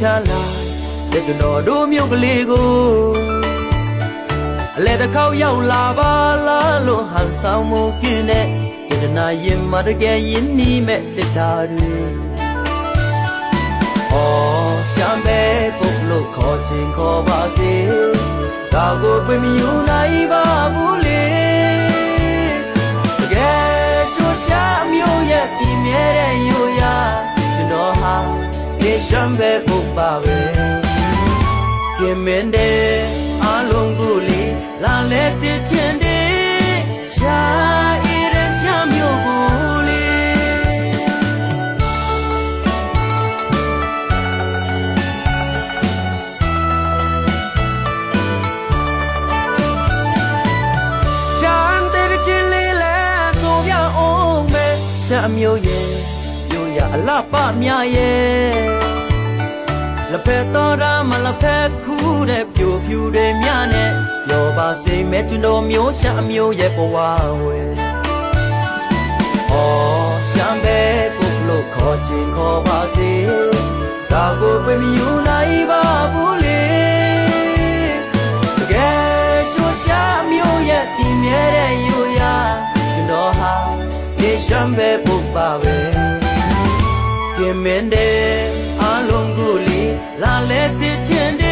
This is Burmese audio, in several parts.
ချလာတဲ့ကျွန်တော်တို့မြို့ကလေးကိုအလဲတစ်ခေါက်ရောက်လာပါလားလို့ဟန်ဆောင်မှုကင်းတဲ့စေတနာရင်မတကယ်ယဉ်နီးမဲ့စစ်သားတွေအော်ရှမ်းပဲပုတ်လို့ခေါ်ချင်းခေါ်ပါစေဒါကိုပြမယူနိုင်ပါဘူး မ်းပဲပုတ်ပါပဲကင်မင်းတဲ့အလုံးကိုလေလာလဲစစ်ချင်တယ်ရှာရတဲ့ရှာမျိုးကိုလေရှမ်းတဲ့ချစ်လေးလဲဆိုပြအောင်ပဲရှမ်းမျိုးရဲ့မျိုးရအလပမြရဲ့ လက်ဖက်တော်ရမလက်ဖက်ခူးတဲ့ပြိုဖြူတွေမြနဲ့ရောပါစိတ်မဲ့ကျွန်တော်မျိုးရှမ်းမျိုးရဲ့ဘဝဝဲအော်ရှမ်းပဲပုတ်လို့ခေါ်ချင်းခေါ်ပါစေဒါကိုပြမယူနိုင်ပါဘူးလေတကယ်ရှူရှာမျိုးရဲ့ဒီမြဲတဲ့ယူရကျွန်တော်ဟာနေရှမ်းပဲပုတ်ပါပဲကင်မင်းတဲ့အလုံးကို လီလာလဲစစ်ချင်တ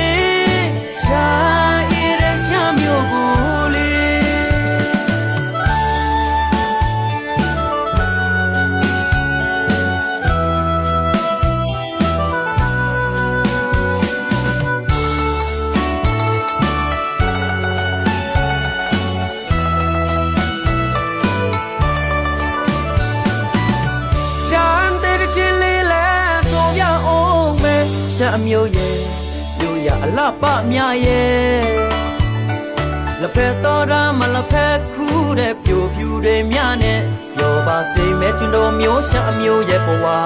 ရှမ်းမျိုးရဲ့မျိုးရအလပမြရဲ့လက်ဖက်တော်ရမလက်ဖက်ခူးတဲ့ပြိုဖြူတွေမြနဲ့ရောပါစိတ်မဲ့ကျွန်တော်မျိုးရှမ်းမျိုးရဲ့ဘဝဝဲ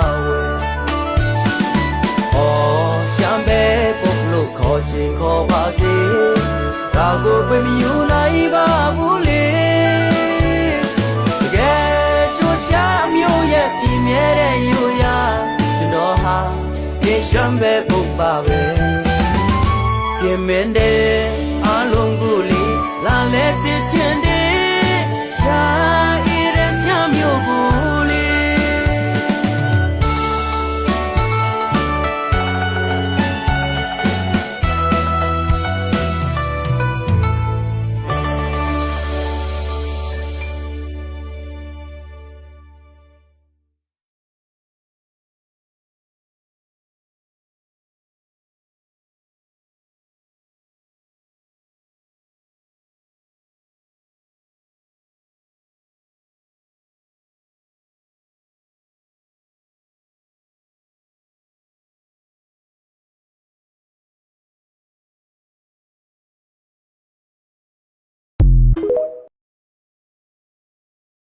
အော်ရှမ်းပဲပုတ်လို့ခေါ်ချင်းခေါ်ပါစေဒါကိုပြမယူနိုင်ပါဘူးလေ မ်းပဲပုတ်ပါပဲကင်မင်းတဲ့အလုံးကိုလီလာလဲစစ်ချ